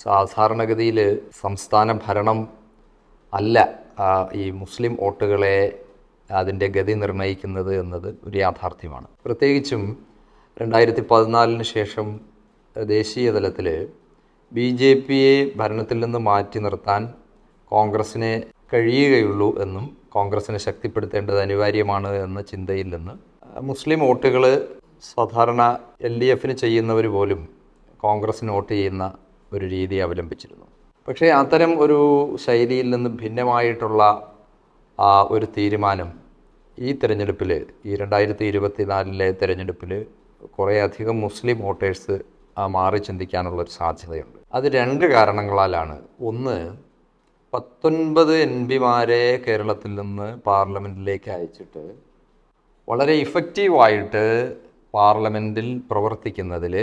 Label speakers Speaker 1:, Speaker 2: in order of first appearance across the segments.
Speaker 1: സാധാരണഗതിയിൽ സംസ്ഥാന ഭരണം അല്ല ഈ മുസ്ലിം വോട്ടുകളെ അതിന്റെ ഗതി നിർണയിക്കുന്നത് എന്നത് ഒരു യാഥാർത്ഥ്യമാണ്. പ്രത്യേകിച്ചും രണ്ടായിരത്തി പതിനാലിന് ശേഷം ദേശീയ തലത്തിൽ ബി ജെ പിയെ ഭരണത്തിൽ നിന്ന് മാറ്റി നിർത്താൻ കോൺഗ്രസ്സിനെ കഴിയുകയുള്ളൂ എന്നും കോൺഗ്രസ്സിനെ ശക്തിപ്പെടുത്തേണ്ടത് അനിവാര്യമാണ് എന്ന ചിന്തയിൽ നിന്ന് മുസ്ലിം വോട്ടുകൾ സാധാരണ എൽ ഡി എഫിന് ചെയ്യുന്നവർ പോലും കോൺഗ്രസ്സിന് വോട്ട് ചെയ്യുന്ന ഒരു രീതി അവലംബിച്ചിരുന്നു. പക്ഷേ അത്തരം ഒരു ശൈലിയിൽ നിന്ന് ഭിന്നമായിട്ടുള്ള ഒരു തീരുമാനം ഈ തിരഞ്ഞെടുപ്പിൽ ഈ രണ്ടായിരത്തി ഇരുപത്തിനാലിലെ തിരഞ്ഞെടുപ്പിൽ കുറേയധികം മുസ്ലിം വോട്ടേഴ്സ് മാറി ചിന്തിക്കാനുള്ള ഒരു സാധ്യതയുണ്ട്. അത് രണ്ട് കാരണങ്ങളാലാണ്. ഒന്ന് പത്തൊൻപത് എം പിമാരെ കേരളത്തിൽ നിന്ന് പാർലമെന്റിലേക്ക് അയച്ചിട്ട് വളരെ ഇഫക്റ്റീവായിട്ട് പാർലമെന്റിൽ പ്രവർത്തിക്കുന്നതിൽ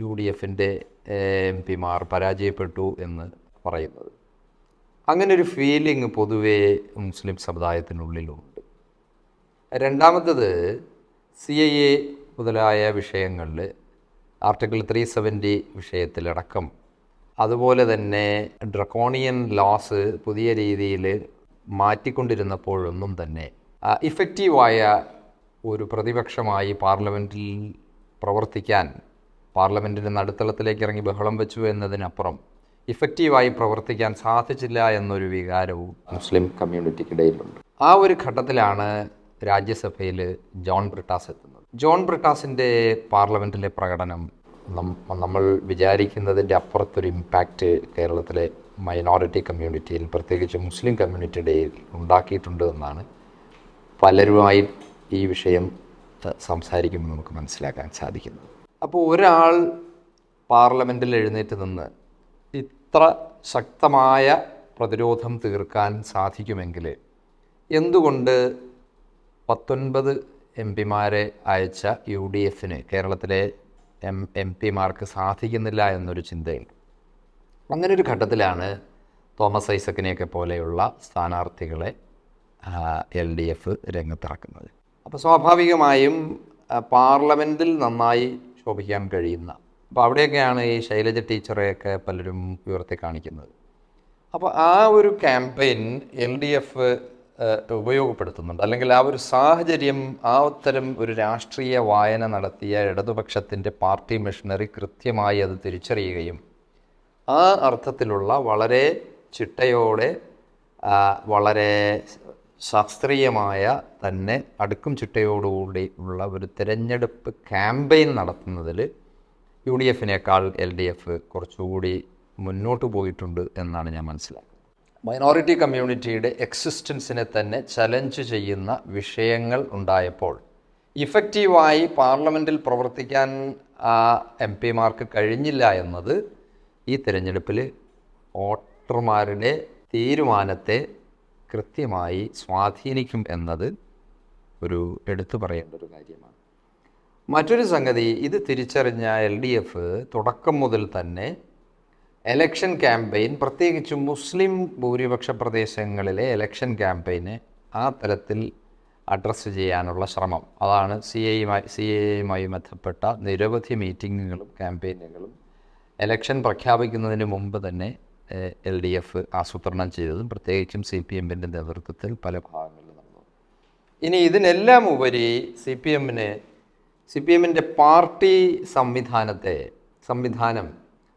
Speaker 1: യു ഡി എഫിന്റെ എം പിമാർ പരാജയപ്പെട്ടു എന്ന് പറയുന്നത്. അങ്ങനെ ഒരു ഫീലിംഗ് പൊതുവേ മുസ്ലിം സമുദായത്തിനുള്ളിലുണ്ട്. രണ്ടാമത്തത് സി ഐ എ മുതലായ വിഷയങ്ങളിൽ ആർട്ടിക്കിൾ ത്രീ സെവന്റി വിഷയത്തിലടക്കം അതുപോലെ തന്നെ ഡ്രക്കോണിയൻ ലോസ് പുതിയ രീതിയിൽ മാറ്റിക്കൊണ്ടിരുന്നപ്പോഴൊന്നും തന്നെ ഇഫക്റ്റീവായ ഒരു പ്രതിപക്ഷമായി പാർലമെന്റിൽ പ്രവർത്തിക്കാൻ പാർലമെന്റിന്റെ നടുത്തളത്തിലേക്ക് ഇറങ്ങി ബഹളം വെച്ചു എന്നതിനപ്പുറം ഇഫക്റ്റീവായി പ്രവർത്തിക്കാൻ സാധിച്ചില്ല എന്നൊരു വികാരവും മുസ്ലിം കമ്മ്യൂണിറ്റിക്കിടയിലുണ്ട്. ആ ഒരു ഘട്ടത്തിലാണ് രാജ്യസഭയിൽ ജോൺ ബ്രിട്ടാസ് എത്തുന്നത്. ജോൺ ബ്രിട്ടാസിന്റെ പാർലമെന്റിലെ പ്രകടനം നമ്മൾ വിചാരിക്കുന്നതിന്റെ അപ്പുറത്തൊരു ഇമ്പാക്റ്റ് കേരളത്തിലെ മൈനോറിറ്റി കമ്മ്യൂണിറ്റിയിൽ പ്രത്യേകിച്ച് മുസ്ലിം കമ്മ്യൂണിറ്റിയുടെ ഉണ്ടാക്കിയിട്ടുണ്ട് എന്നാണ് പലരുമായി ഈ വിഷയം സംസാരിക്കുമ്പോൾ നമുക്ക് മനസ്സിലാക്കാൻ സാധിക്കുന്നത്. അപ്പോൾ ഒരാൾ പാർലമെന്റിൽ എഴുന്നേറ്റ് നിന്ന് ഇത്ര ശക്തമായ പ്രതിരോധം തീർക്കാൻ സാധിക്കുമെങ്കിൽ എന്തുകൊണ്ട് പത്തൊൻപത് എം പിമാരെ അയച്ച യു ഡി എഫിന് കേരളത്തിലെ എം എം പിമാർക്ക് സാധിക്കുന്നില്ല എന്നൊരു ചിന്തയുണ്ട്. അങ്ങനെ ഒരു ഘട്ടത്തിലാണ് തോമസ് ഐസക്കിനെയൊക്കെ പോലെയുള്ള സ്ഥാനാർത്ഥികളെ എൽ ഡി എഫ് രംഗത്തിറക്കുന്നത്. അപ്പോൾ സ്വാഭാവികമായും പാർലമെന്റിൽ നന്നായി ശോഭിക്കാൻ കഴിയുന്ന. അപ്പോൾ അവിടെയൊക്കെയാണ് ഈ ശൈലജ ടീച്ചറെയൊക്കെ പലരും ഉയർത്തി കാണിക്കുന്നത്. അപ്പോൾ ആ ഒരു ക്യാമ്പയിൻ എൽ ഡി എഫ് ഉപയോഗപ്പെടുത്തുന്നുണ്ട്. അല്ലെങ്കിൽ ആ ഒരു സാഹചര്യം ആ ഉത്തരം ഒരു രാഷ്ട്രീയ വായന നടത്തിയ ഇടതുപക്ഷത്തിന്റെ പാർട്ടി മിഷണറി കൃത്യമായി അത് തിരിച്ചറിയുകയും ആ അർത്ഥത്തിലുള്ള വളരെ ചിട്ടയോടെ വളരെ ശാസ്ത്രീയമായ തന്നെ അടുക്കും ചിട്ടയോടുകൂടി ഉള്ള ഒരു തിരഞ്ഞെടുപ്പ് ക്യാമ്പയിൻ നടത്തുന്നതിൽ യു ഡി എഫിനേക്കാൾ എൽ ഡി എഫ് കുറച്ചുകൂടി മുന്നോട്ട് പോയിട്ടുണ്ട് എന്നാണ് ഞാൻ മനസ്സിലാക്കുന്നത്. മൈനോറിറ്റി കമ്മ്യൂണിറ്റിയുടെ എക്സിസ്റ്റൻസിനെ തന്നെ ചലഞ്ച് ചെയ്യുന്ന വിഷയങ്ങൾ ഉണ്ടായപ്പോൾ ഇഫക്റ്റീവായി പാർലമെന്റിൽ പ്രവർത്തിക്കാൻ എം പിമാർക്ക് കഴിഞ്ഞില്ല എന്നത് ഈ തിരഞ്ഞെടുപ്പിൽ വോട്ടർമാരുടെ തീരുമാനത്തെ കൃത്യമായി സ്വാധീനിക്കും എന്നത് ഒരു എടുത്തു പറയേണ്ട ഒരു കാര്യമാണ്. മറ്റൊരു സംഗതി ഇത് തിരിച്ചറിഞ്ഞ എൽ ഡി എഫ് തുടക്കം മുതൽ തന്നെ എലക്ഷൻ ക്യാമ്പയിൻ പ്രത്യേകിച്ച് മുസ്ലിം ഭൂരിപക്ഷ പ്രദേശങ്ങളിലെ എലക്ഷൻ ക്യാമ്പയിനെ ആ തരത്തിൽ അഡ്രസ്സ് ചെയ്യാനുള്ള ശ്രമം. അതാണ് സി ഐയുമായി സി എയുമായി ബന്ധപ്പെട്ട നിരവധി മീറ്റിങ്ങുകളും ക്യാമ്പയിനുകളും എലക്ഷൻ പ്രഖ്യാപിക്കുന്നതിന് മുമ്പ് തന്നെ എൽ ഡി എഫ് ആസൂത്രണം ചെയ്തതും പ്രത്യേകിച്ചും സി പി എമ്മിന്റെ നേതൃത്വത്തിൽ പല ഭാഗങ്ങളിലും നടന്നു. ഇനി ഇതിനെല്ലാം ഉപരി സി പി എമ്മിന് സി പി എമ്മിന്റെ പാർട്ടി സംവിധാനത്തെ സംവിധാനം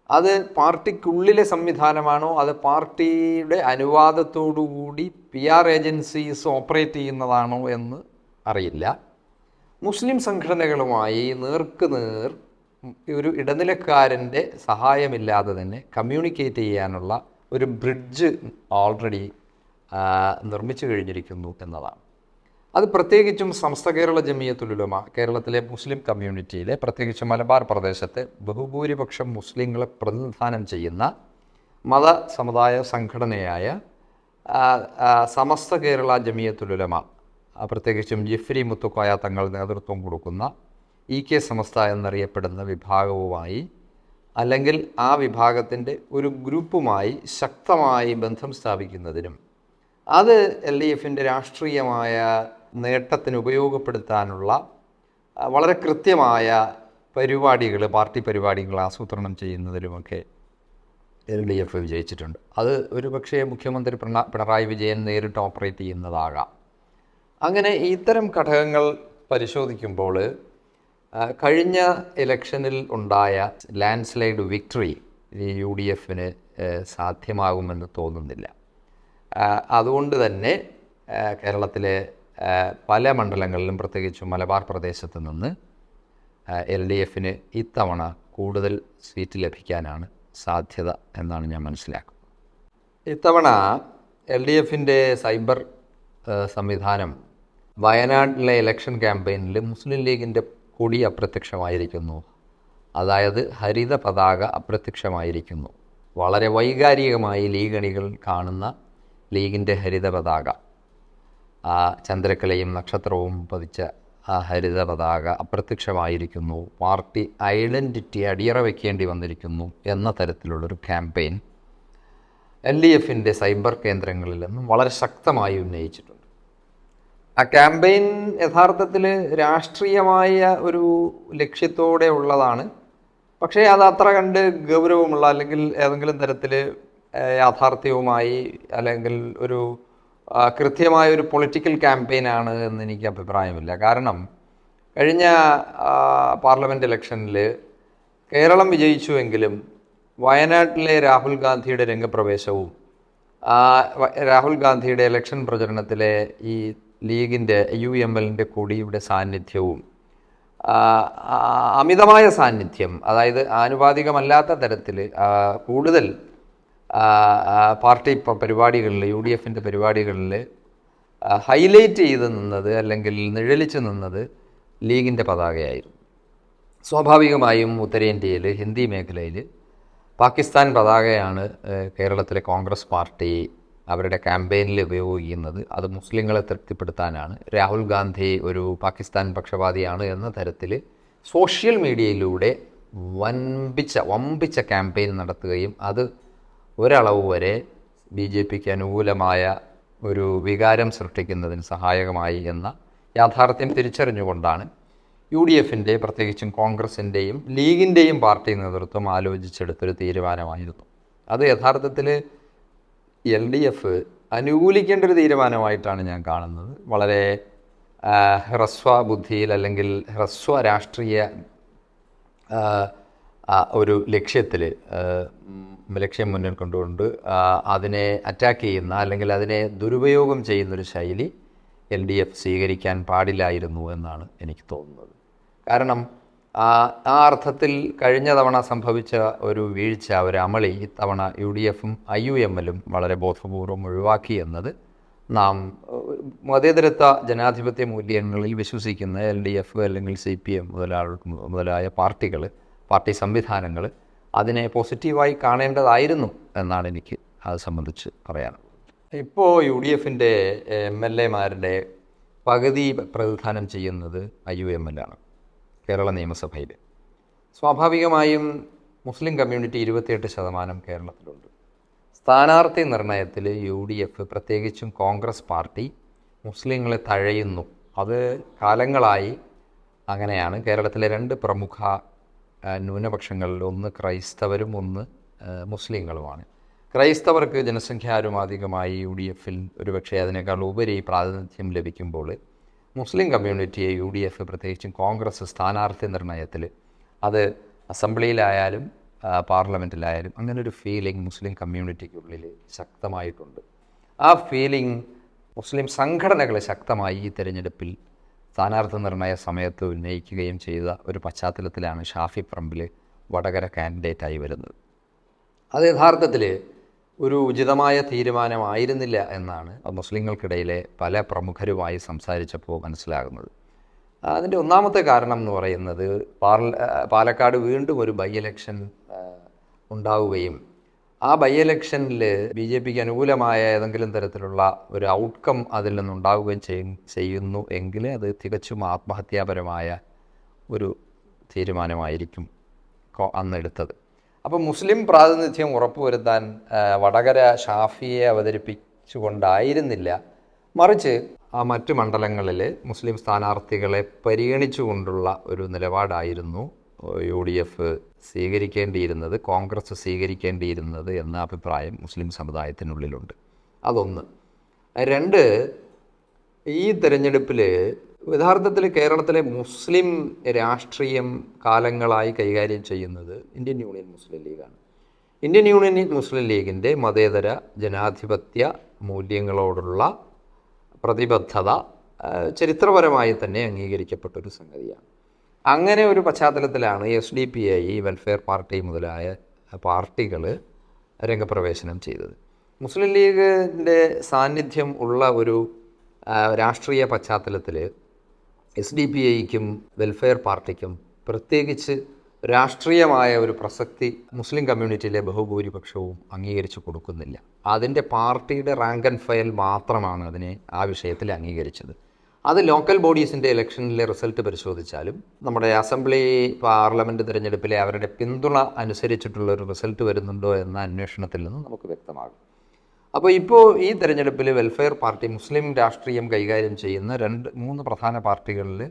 Speaker 1: അത് പാർട്ടിക്കുള്ളിലെ സംവിധാനമാണോ? അത് പാർട്ടിയുടെ അനുവാദത്തോടുകൂടി പി ആർ ഏജൻസീസ് ഓപ്പറേറ്റ് ചെയ്യുന്നതാണോ എന്ന് അറിയില്ല. മുസ്ലിം സംഘടനകളുമായി നേർക്ക് നേർ ഒരു ഇടനിലക്കാരന്റെ സഹായമില്ലാതെ തന്നെ കമ്മ്യൂണിക്കേറ്റ് ചെയ്യാനുള്ള ഒരു ബ്രിഡ്ജ് ഓൾറെഡി നിർമ്മിച്ചു കഴിഞ്ഞിരിക്കുന്നു എന്നതാണ്. അത് പ്രത്യേകിച്ചും സമസ്ത കേരള ജമിയത്തുലുലമ കേരളത്തിലെ മുസ്ലിം കമ്മ്യൂണിറ്റിയിലെ പ്രത്യേകിച്ച് മലബാർ പ്രദേശത്തെ ബഹുഭൂരിപക്ഷം മുസ്ലിങ്ങളെ പ്രതിനിധാനം ചെയ്യുന്ന മത സമുദായ സംഘടനയായ സമസ്ത കേരള ജമിയത്തുലുലമ പ്രത്യേകിച്ചും ജിഫ്രി മുത്തുക്കോയ തങ്ങൾ നേതൃത്വം കൊടുക്കുന്ന ഇ കെ സമസ്ത എന്നറിയപ്പെടുന്ന വിഭാഗവുമായി അല്ലെങ്കിൽ ആ വിഭാഗത്തിന്റെ ഒരു ഗ്രൂപ്പുമായി ശക്തമായി ബന്ധം സ്ഥാപിക്കുന്നതിനും അത് എൽ ഡി എഫിന്റെ രാഷ്ട്രീയമായ നേട്ടത്തിന് ഉപയോഗപ്പെടുത്താനുള്ള വളരെ കൃത്യമായ പരിപാടികൾ പാർട്ടി പരിപാടികൾ ആസൂത്രണം ചെയ്യുന്നതിലുമൊക്കെ എൽ ഡി എഫ് വിജയിച്ചിട്ടുണ്ട്. അത് ഒരു പക്ഷേ മുഖ്യമന്ത്രി പിണറായി വിജയൻ നേരിട്ട് ഓപ്പറേറ്റ് ചെയ്യുന്നതാകാം. അങ്ങനെ ഇത്തരം ഘടകങ്ങൾ പരിശോധിക്കുമ്പോൾ കഴിഞ്ഞ ഇലക്ഷനിൽ ഉണ്ടായ landslide victory U D എഫിന് സാധ്യമാകുമെന്ന് തോന്നുന്നില്ല. അതുകൊണ്ട് തന്നെ കേരളത്തിലെ പല മണ്ഡലങ്ങളിലും പ്രത്യേകിച്ചും മലബാർ പ്രദേശത്ത് നിന്ന് എൽ ഡി എഫിന് ഇത്തവണ കൂടുതൽ സീറ്റ് ലഭിക്കാനാണ് സാധ്യത എന്നാണ് ഞാൻ മനസ്സിലാക്കുന്നത്. ഇത്തവണ എൽ ഡി എഫിന്റെ സൈബർ സംവിധാനം വയനാട്ടിലെ ഇലക്ഷൻ ക്യാമ്പയിനിൽ മുസ്ലിം ലീഗിന്റെ കൊടി അപ്രത്യക്ഷമായിരിക്കുന്നു. അതായത് ഹരിത പതാക അപ്രത്യക്ഷമായിരിക്കുന്നു. വളരെ വൈകാരികമായി ലീഗണികൾ കാണുന്ന ലീഗിന്റെ ഹരിത പതാക. ആ ചന്ദ്രക്കലയും നക്ഷത്രവും പതിച്ച ആ ഹരിത പതാക അപ്രത്യക്ഷമായിരിക്കുന്നു. പാർട്ടി ഐഡന്റിറ്റി അടിയറ വയ്ക്കേണ്ടി വന്നിരിക്കുന്നു എന്ന തരത്തിലുള്ളൊരു ക്യാമ്പയിൻ എൽ ഡി എഫിന്റെ സൈബർ കേന്ദ്രങ്ങളിൽ നിന്നും വളരെ ശക്തമായി ഉന്നയിച്ചിട്ടുണ്ട്. ആ ക്യാമ്പയിൻ യഥാർത്ഥത്തിൽ രാഷ്ട്രീയമായ ഒരു ലക്ഷ്യത്തോടെ ഉള്ളതാണ്. പക്ഷേ അത് അത്ര കണ്ട് ഗൗരവമുള്ള അല്ലെങ്കിൽ ഏതെങ്കിലും തരത്തിൽ യാഥാർത്ഥ്യവുമായി അല്ലെങ്കിൽ ഒരു കൃത്യമായ ഒരു പൊളിറ്റിക്കൽ ക്യാമ്പയിനാണ് എന്ന് എനിക്ക് അഭിപ്രായമില്ല. കാരണം കഴിഞ്ഞ പാർലമെന്റ് ഇലക്ഷനിൽ കേരളം വിജയിച്ചുവെങ്കിലും വയനാട്ടിലെ രാഹുൽ ഗാന്ധിയുടെ രംഗപ്രവേശവും രാഹുൽ ഗാന്ധിയുടെ ഇലക്ഷൻ പ്രചരണത്തിലെ ഈ ലീഗിന്റെ യു എം എല്ലിന്റെ കൊടിയുടെ സാന്നിധ്യവും അമിതമായ സാന്നിധ്യം അതായത് ആനുപാതികമല്ലാത്ത തരത്തിൽ കൂടുതൽ പാർട്ടി പരിപാടികളിൽ യു ഡി എഫിന്റെ പരിപാടികളിൽ ഹൈലൈറ്റ് ചെയ്ത് നിന്നത് അല്ലെങ്കിൽ നിഴലിച്ച് നിന്നത് ലീഗിന്റെ പതാകയായിരുന്നു. സ്വാഭാവികമായും ഉത്തരേന്ത്യയിൽ ഹിന്ദി മേഖലയിൽ പാകിസ്ഥാൻ പതാകയാണ് കേരളത്തിലെ കോൺഗ്രസ് പാർട്ടി അവരുടെ ക്യാമ്പയിനിൽ ഉപയോഗിക്കുന്നത് അത് മുസ്ലിങ്ങളെ തൃപ്തിപ്പെടുത്താനാണ്. രാഹുൽ ഗാന്ധി ഒരു പാകിസ്ഥാൻ പക്ഷപാതിയാണ് എന്ന തരത്തിൽ സോഷ്യൽ മീഡിയയിലൂടെ വമ്പിച്ച വമ്പിച്ച ക്യാമ്പയിൻ നടത്തുകയും അത് ഒരളവ് വരെ ബി ജെ പിക്ക് അനുകൂലമായ ഒരു വികാരം സൃഷ്ടിക്കുന്നതിന് സഹായകമായി എന്ന യാഥാർത്ഥ്യം തിരിച്ചറിഞ്ഞുകൊണ്ടാണ് യു ഡി എഫിന്റെ പ്രത്യേകിച്ചും കോൺഗ്രസിന്റെയും ലീഗിന്റെയും പാർട്ടി നേതൃത്വം ആലോചിച്ചെടുത്തൊരു തീരുമാനമായിരുന്നു. അത് യഥാർത്ഥത്തിൽ എൽ ഡി എഫ് അനുകൂലിക്കേണ്ട ഒരു തീരുമാനമായിട്ടാണ് ഞാൻ കാണുന്നത്. വളരെ ഹ്രസ്വ ബുദ്ധിയിൽ അല്ലെങ്കിൽ ഹ്രസ്വ രാഷ്ട്രീയ ഒരു ലക്ഷ്യത്തിൽ ലക്ഷ്യം മുന്നിൽ കൊണ്ടുകൊണ്ട് അതിനെ അറ്റാക്ക് ചെയ്യുന്ന അല്ലെങ്കിൽ അതിനെ ദുരുപയോഗം ചെയ്യുന്നൊരു ശൈലി എൽ ഡി എഫ് സ്വീകരിക്കാൻ പാടില്ലായിരുന്നു എന്നാണ് എനിക്ക് തോന്നുന്നത്. കാരണം ആ അർത്ഥത്തിൽ കഴിഞ്ഞ തവണ സംഭവിച്ച ഒരു വീഴ്ച ഒരു അമളി ഇത്തവണ യു ഡി എഫും ഐ യു എം എല്ലും വളരെ ബോധപൂർവം ഒഴിവാക്കി എന്നത് നാം മതേതരത്വ ജനാധിപത്യ മൂല്യങ്ങളിൽ വിശ്വസിക്കുന്ന എൽ ഡി എഫ് അല്ലെങ്കിൽ സി പി എം മുതലായ മുതലായ പാർട്ടികൾ പാർട്ടി സംവിധാനങ്ങൾ അതിനെ പോസിറ്റീവായി കാണേണ്ടതായിരുന്നു എന്നാണ് എനിക്ക് അത് സംബന്ധിച്ച് പറയാനുള്ളത് ഇപ്പോൾ യു ഡി എഫിന്റെ എം എൽ എമാരുടെ പകുതി പ്രതിദാനം ചെയ്യുന്നത് ഐ യു എം എൽ ആണ് കേരള നിയമസഭയിൽ. സ്വാഭാവികമായും മുസ്ലിം കമ്മ്യൂണിറ്റി ഇരുപത്തിയെട്ട് ശതമാനം കേരളത്തിലുണ്ട്. സ്ഥാനാർത്ഥി നിർണയത്തിൽ യു ഡി എഫ് പ്രത്യേകിച്ചും കോൺഗ്രസ് പാർട്ടി മുസ്ലിങ്ങളെ തഴയുന്നു. അത് കാലങ്ങളായി അങ്ങനെയാണ്. കേരളത്തിലെ രണ്ട് പ്രമുഖ ന്യൂനപക്ഷങ്ങളിൽ ഒന്ന് ക്രൈസ്തവരും ഒന്ന് മുസ്ലിങ്ങളുമാണ്. ക്രൈസ്തവർക്ക് ജനസംഖ്യാരുമാധികമായി യു ഡി എഫിൽ ഒരുപക്ഷെ അതിനേക്കാൾ ഉപരി പ്രാതിനിധ്യം ലഭിക്കുമ്പോൾ മുസ്ലിം കമ്മ്യൂണിറ്റിയെ യു ഡി എഫ് പ്രത്യേകിച്ചും കോൺഗ്രസ് സ്ഥാനാർത്ഥി നിർണയത്തിൽ അത് അസംബ്ലിയിലായാലും പാർലമെന്റിലായാലും അങ്ങനെ ഒരു ഫീലിംഗ് മുസ്ലിം കമ്മ്യൂണിറ്റിക്കുള്ളിൽ ശക്തമായിട്ടുണ്ട്. ആ ഫീലിംഗ് മുസ്ലിം സംഘടനകൾ ശക്തമായി ഈ തെരഞ്ഞെടുപ്പിൽ സ്ഥാനാർത്ഥി നിർണയ സമയത്ത് ഉന്നയിക്കുകയും ചെയ്ത ഒരു പശ്ചാത്തലത്തിലാണ് ഷാഫി പറമ്പിൽ വടകര കാൻഡിഡേറ്റായി വരുന്നത്. അത് യഥാർത്ഥത്തിൽ ഒരു ഉചിതമായ തീരുമാനമായിരുന്നില്ല എന്നാണ് മുസ്ലിങ്ങൾക്കിടയിലെ പല പ്രമുഖരുമായി സംസാരിച്ചപ്പോൾ മനസ്സിലാകുന്നത്. അതിന്റെ ഒന്നാമത്തെ കാരണം എന്ന് പറയുന്നത് പാലക്കാട് വീണ്ടും ഒരു ബൈ ഇലക്ഷൻ ഉണ്ടാവുകയും ആ ബൈ ഇലക്ഷനിൽ ബി ജെ പിക്ക് അനുകൂലമായ ഏതെങ്കിലും തരത്തിലുള്ള ഒരു ഔട്ട്കം അതിൽ നിന്നുണ്ടാവുകയും ചെയ്യും ചെയ്യുന്നു എങ്കിൽ അത് തികച്ചും ആത്മഹത്യാപരമായ ഒരു തീരുമാനമായിരിക്കും അന്നെടുത്തത് അപ്പോൾ മുസ്ലിം പ്രാതിനിധ്യം ഉറപ്പുവരുത്താൻ വടകര ഷാഫിയെ അവതരിപ്പിച്ചുകൊണ്ടായിരുന്നില്ല. മറിച്ച് ആ മറ്റു മണ്ഡലങ്ങളിൽ മുസ്ലിം സ്ഥാനാർത്ഥികളെ പരിഗണിച്ചുകൊണ്ടുള്ള ഒരു നിലപാടായിരുന്നു യു ഡി എഫ് സ്വീകരിക്കേണ്ടിയിരുന്നത് കോൺഗ്രസ് സ്വീകരിക്കേണ്ടിയിരുന്നത് എന്ന അഭിപ്രായം മുസ്ലിം സമുദായത്തിനുള്ളിലുണ്ട്. അതൊന്ന്. രണ്ട് ഈ തെരഞ്ഞെടുപ്പിൽ യഥാർത്ഥത്തിൽ കേരളത്തിലെ മുസ്ലിം രാഷ്ട്രീയം കാലങ്ങളായി കൈകാര്യം ചെയ്യുന്നത് ഇന്ത്യൻ യൂണിയൻ മുസ്ലിം ലീഗാണ്. ഇന്ത്യൻ യൂണിയൻ മുസ്ലിം ലീഗിന്റെ മതേതര ജനാധിപത്യ മൂല്യങ്ങളോടുള്ള പ്രതിബദ്ധത ചരിത്രപരമായി തന്നെ അംഗീകരിക്കപ്പെട്ട ഒരു സംഗതിയാണ്. അങ്ങനെ ഒരു പശ്ചാത്തലത്തിലാണ് S D P I welfare party മുതലായ പാർട്ടികൾ രംഗപ്രവേശനം ചെയ്തത്. മുസ്ലിം ലീഗിന്റെ സാന്നിധ്യം ഉള്ള ഒരു രാഷ്ട്രീയ പശ്ചാത്തലത്തിൽ എസ് ഡി പി ഐക്കും വെൽഫെയർ പാർട്ടിക്കും പ്രത്യേകിച്ച് രാഷ്ട്രീയമായ ഒരു പ്രസക്തി മുസ്ലിം കമ്മ്യൂണിറ്റിയിലെ ബഹുഭൂരിപക്ഷവും അംഗീകരിച്ചു കൊടുക്കുന്നില്ല. അതിന്റെ പാർട്ടിയുടെ റാങ്ക് ആൻഡ് ഫയൽ മാത്രമാണ് അതിനെ ആ വിഷയത്തിൽ അംഗീകരിച്ചത്. അത് ലോക്കൽ ബോഡീസിന്റെ ഇലക്ഷനിലെ റിസൾട്ട് പരിശോധിച്ചാലും നമ്മുടെ അസംബ്ലി പാർലമെന്റ് തിരഞ്ഞെടുപ്പിലെ അവരുടെ പിന്തുണ അനുസരിച്ചിട്ടുള്ള ഒരു റിസൾട്ട് വരുന്നുണ്ടോ എന്ന അന്വേഷണത്തിൽ നിന്ന് നമുക്ക് വ്യക്തമാകും. അപ്പോൾ ഇപ്പോൾ ഈ തെരഞ്ഞെടുപ്പിൽ വെൽഫെയർ പാർട്ടി മുസ്ലിം രാഷ്ട്രീയം കൈകാര്യം ചെയ്യുന്ന രണ്ട് മൂന്ന് പ്രധാന പാർട്ടികളിൽ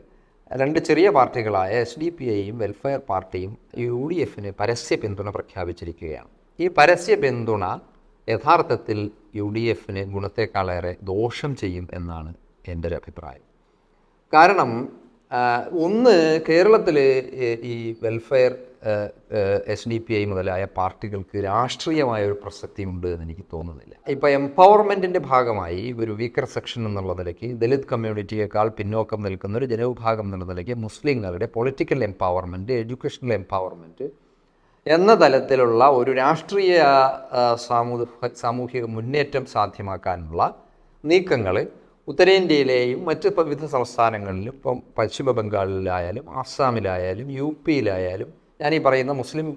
Speaker 1: രണ്ട് ചെറിയ പാർട്ടികളായ എസ് ഡി പി ഐയും വെൽഫെയർ പാർട്ടിയും യു ഡി എഫിന് പരസ്യ പിന്തുണ പ്രഖ്യാപിച്ചിരിക്കുകയാണ്. ഈ പരസ്യ പിന്തുണ യഥാർത്ഥത്തിൽ യു ഡി എഫിന് ഗുണത്തെക്കാളേറെ ദോഷം ചെയ്യും എന്നാണ് എന്റെ ഒരു അഭിപ്രായം. കാരണം ഒന്ന് കേരളത്തിൽ ഈ welfare S D P I മുതലായ പാർട്ടികൾക്ക് രാഷ്ട്രീയമായ ഒരു പ്രസക്തിയുണ്ട് എന്ന് എനിക്ക് തോന്നുന്നില്ല. ഇപ്പോൾ എംപവർമെന്റിന്റെ ഭാഗമായി ഒരു വീക്കർ സെക്ഷൻ എന്നുള്ള നിലയ്ക്ക് ദലിത് കമ്മ്യൂണിറ്റിയേക്കാൾ പിന്നോക്കം നിൽക്കുന്ന ഒരു ജനവിഭാഗം എന്നുള്ള നിലയ്ക്ക് മുസ്ലിങ്ങളുടെ പൊളിറ്റിക്കൽ എംപവർമെന്റ് എഡ്യൂക്കേഷണൽ എംപവർമെന്റ് എന്ന തലത്തിലുള്ള ഒരു രാഷ്ട്രീയ സാമൂഹ സാമൂഹിക മുന്നേറ്റം സാധ്യമാക്കാനുള്ള നീക്കങ്ങൾ ഉത്തരേന്ത്യയിലെയും മറ്റ് വിവിധ സംസ്ഥാനങ്ങളിലും ഇപ്പം പശ്ചിമ ബംഗാളിലായാലും ആസാമിലായാലും യു പിയിലായാലും ഈ പറയുന്ന മുസ്ലിം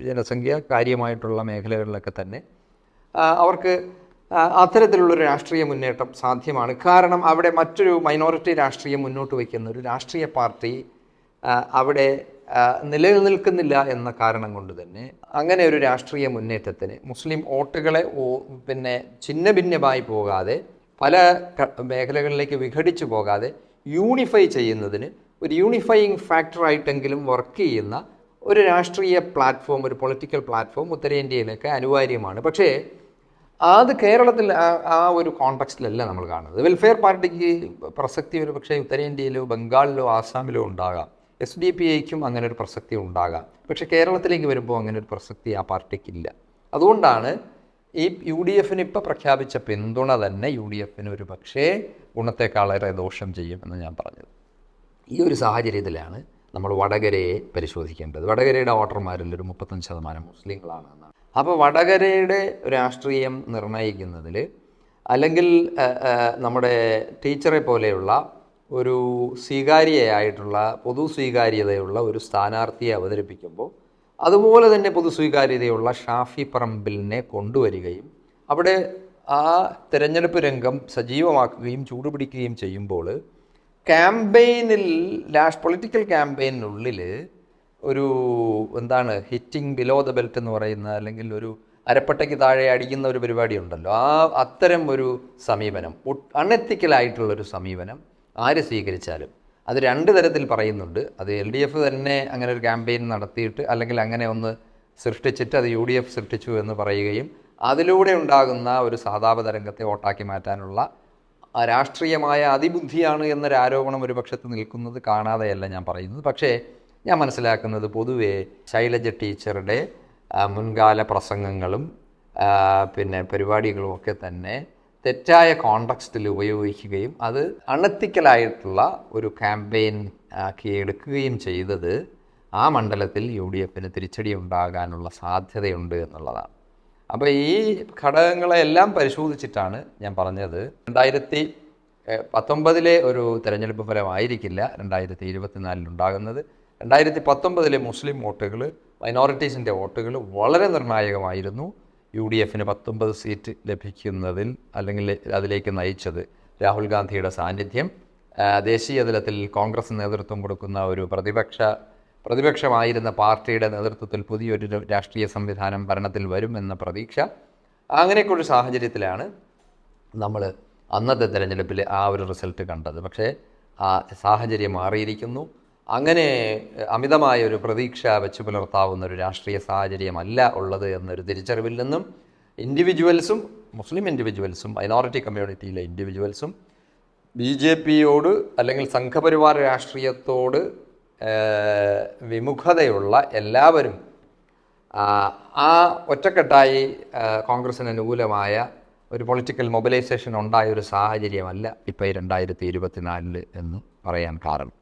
Speaker 1: ജനസംഖ്യ കാര്യമായിട്ടുള്ള മേഖലകളിലൊക്കെ തന്നെ അവർക്ക് അത്തരത്തിലുള്ളൊരു രാഷ്ട്രീയ മുന്നേറ്റം സാധ്യമാണ്. കാരണം അവിടെ മറ്റൊരു മൈനോറിറ്റി രാഷ്ട്രീയം മുന്നോട്ട് വയ്ക്കുന്ന ഒരു രാഷ്ട്രീയ പാർട്ടി അവിടെ നിലനിൽക്കുന്നില്ല എന്ന കാരണം കൊണ്ട് തന്നെ അങ്ങനെ ഒരു രാഷ്ട്രീയ മുന്നേറ്റത്തിന് മുസ്ലിം വോട്ടുകളെ പിന്നെ ഛിന്ന ഭിന്നമായി പോകാതെ പല മേഖലകളിലേക്ക് വിഘടിച്ചു പോകാതെ യൂണിഫൈ ചെയ്യുന്നതിന് ഒരു യൂണിഫൈയിങ് ഫാക്ടറായിട്ടെങ്കിലും വർക്ക് ചെയ്യുന്ന ഒരു രാഷ്ട്രീയ പ്ലാറ്റ്ഫോം ഒരു പൊളിറ്റിക്കൽ പ്ലാറ്റ്ഫോം ഉത്തരേന്ത്യയിലൊക്കെ അനിവാര്യമാണ്. പക്ഷേ അത് കേരളത്തിൽ ആ- ഒരു കോണ്ടക്സ്റ്റിലല്ല നമ്മൾ കാണുന്നത്. വെൽഫെയർ പാർട്ടിക്ക് പ്രസക്തി ഒരു പക്ഷേ ഉത്തരേന്ത്യയിലോ ബംഗാളിലോ ആസാമിലോ ഉണ്ടാകാം. എസ് ഡി പി ഐക്കും അങ്ങനെ ഒരു പ്രസക്തി ഉണ്ടാകാം. പക്ഷേ കേരളത്തിലേക്ക് വരുമ്പോൾ അങ്ങനെ ഒരു പ്രസക്തി ആ പാർട്ടിക്കില്ല അതുകൊണ്ടാണ് ഈ യു ഡി എഫിന് ഇപ്പോൾ പ്രഖ്യാപിച്ച പിന്തുണ തന്നെ യു ഡി എഫിന് ഒരു പക്ഷേ ഗുണത്തെക്കാളേറെ ദോഷം ചെയ്യും എന്ന് ഞാൻ പറഞ്ഞത്. ഈ ഒരു സാഹചര്യത്തിലാണ് നമ്മൾ വടകരയെ പരിശോധിക്കേണ്ടത്. വടകരയുടെ വോട്ടർമാരിൽ ഒരു മുപ്പത്തഞ്ച് ശതമാനം മുസ്ലിങ്ങളാണ് എന്നാണ്. അപ്പോൾ വടകരയുടെ രാഷ്ട്രീയം നിർണയിക്കുന്നതിൽ അല്ലെങ്കിൽ നമ്മുടെ ടീച്ചറെ പോലെയുള്ള ഒരു സ്വീകാര്യയായിട്ടുള്ള പൊതു സ്വീകാര്യതയുള്ള ഒരു സ്ഥാനാർത്ഥിയെ അവതരിപ്പിക്കുമ്പോൾ അതുപോലെ തന്നെ പൊതു സ്വീകാര്യതയുള്ള ഷാഫി പറമ്പിലിനെ കൊണ്ടുവരികയും അവിടെ ആ തിരഞ്ഞെടുപ്പ് രംഗം സജീവമാക്കുകയും ചൂടുപിടിക്കുകയും ചെയ്യുമ്പോൾ ക്യാമ്പയിനിൽ ലാഷ് പൊളിറ്റിക്കൽ ക്യാമ്പയിനുള്ളിൽ ഒരു എന്താണ് ഹിറ്റിംഗ് ബിലോ ദ ബെൽറ്റ് എന്ന് പറയുന്ന അല്ലെങ്കിൽ ഒരു അരപ്പട്ടയ്ക്ക് താഴെ അടിക്കുന്ന ഒരു പരിപാടി ഉണ്ടല്ലോ. ആ അത്തരം ഒരു സമീപനം അൺഎത്തിക്കലായിട്ടുള്ളൊരു സമീപനം ആര് സ്വീകരിച്ചാലും. അത് രണ്ട് തരത്തിൽ പറയുന്നുണ്ട്. അത് എൽ ഡി എഫ് തന്നെ അങ്ങനെ ഒരു ക്യാമ്പയിൻ നടത്തിയിട്ട് അല്ലെങ്കിൽ അങ്ങനെ ഒന്ന് സൃഷ്ടിച്ചിട്ട് അത് യു ഡി എഫ് സൃഷ്ടിച്ചു എന്ന് പറയുകയും അതിലൂടെ ഉണ്ടാകുന്ന ഒരു സാധാപ തരംഗത്തെ വോട്ടാക്കി മാറ്റാനുള്ള രാഷ്ട്രീയമായ അതിബുദ്ധിയാണ് എന്നൊരു ആരോപണം ഒരു പക്ഷത്ത് നിൽക്കുന്നത് കാണാതെയല്ല ഞാൻ പറയുന്നത്. പക്ഷേ ഞാൻ മനസ്സിലാക്കുന്നത് പൊതുവേ ശൈലജ ടീച്ചറുടെ മുൻകാല പ്രസംഗങ്ങളും പിന്നെ പരിപാടികളും ഒക്കെ തന്നെ തെറ്റായ കോണ്ടക്സ്റ്റിൽ ഉപയോഗിക്കുകയും അത് അണത്തിക്കലായിട്ടുള്ള ഒരു ക്യാമ്പയിൻ ആക്കി എടുക്കുകയും ചെയ്തത് ആ മണ്ഡലത്തിൽ യു ഡി എഫിന് തിരിച്ചടി ഉണ്ടാകാനുള്ള സാധ്യതയുണ്ട് എന്നുള്ളതാണ്. അപ്പോൾ ഈ ഘടകങ്ങളെല്ലാം പരിശോധിച്ചിട്ടാണ് ഞാൻ പറഞ്ഞത്. രണ്ടായിരത്തി പത്തൊമ്പതിലെ ഒരു തെരഞ്ഞെടുപ്പ് ഫലമായിരിക്കില്ല രണ്ടായിരത്തി ഇരുപത്തിനാലിൽ ഉണ്ടാകുന്നത്. രണ്ടായിരത്തി പത്തൊമ്പതിലെ മുസ്ലിം വോട്ടുകൾ മൈനോറിറ്റീസിന്റെ വോട്ടുകൾ വളരെ നിർണായകമായിരുന്നു. യു ഡി എഫിന് പത്തൊമ്പത് സീറ്റ് ലഭിക്കുന്നതിൽ അല്ലെങ്കിൽ അതിലേക്ക് നയിച്ചത് രാഹുൽ ഗാന്ധിയുടെ സാന്നിധ്യം. ദേശീയ തലത്തിൽ കോൺഗ്രസ് നേതൃത്വം കൊടുക്കുന്ന ഒരു പ്രതിപക്ഷ പ്രതിപക്ഷമായിരുന്ന പാർട്ടിയുടെ നേതൃത്വത്തിൽ പുതിയൊരു രാഷ്ട്രീയ സംവിധാനം ഭരണത്തിൽ വരുമെന്ന പ്രതീക്ഷ. അങ്ങനെയൊക്കെ ഒരു സാഹചര്യത്തിലാണ് നമ്മൾ അന്നത്തെ തിരഞ്ഞെടുപ്പിൽ ആ ഒരു റിസൾട്ട് കണ്ടത്. പക്ഷേ ആ സാഹചര്യം മാറിയിരിക്കുന്നു. അങ്ങനെ അമിതമായ ഒരു പ്രതീക്ഷ വെച്ച് പുലർത്താവുന്ന ഒരു രാഷ്ട്രീയ സാഹചര്യമല്ല ഉള്ളത് എന്നൊരു തിരിച്ചറിവിൽ നിന്നും ഇൻഡിവിജ്വൽസും മുസ്ലിം ഇൻഡിവിജ്വൽസും മൈനോറിറ്റി കമ്മ്യൂണിറ്റിയിലെ ഇൻഡിവിജ്വൽസും ബി ജെ പിയോട് അല്ലെങ്കിൽ സംഘപരിവാർ രാഷ്ട്രീയത്തോട് വിമുഖതയുള്ള എല്ലാവരും ആ, ഒറ്റക്കെട്ടായി കോൺഗ്രസിന് അനുകൂലമായ ഒരു പൊളിറ്റിക്കൽ മൊബിലൈസേഷൻ ഉണ്ടായ ഒരു സാഹചര്യമല്ല ഇപ്പോൾ ഈ രണ്ടായിരത്തി ഇരുപത്തിനാലിൽ എന്ന് പറയാൻ കാരണം.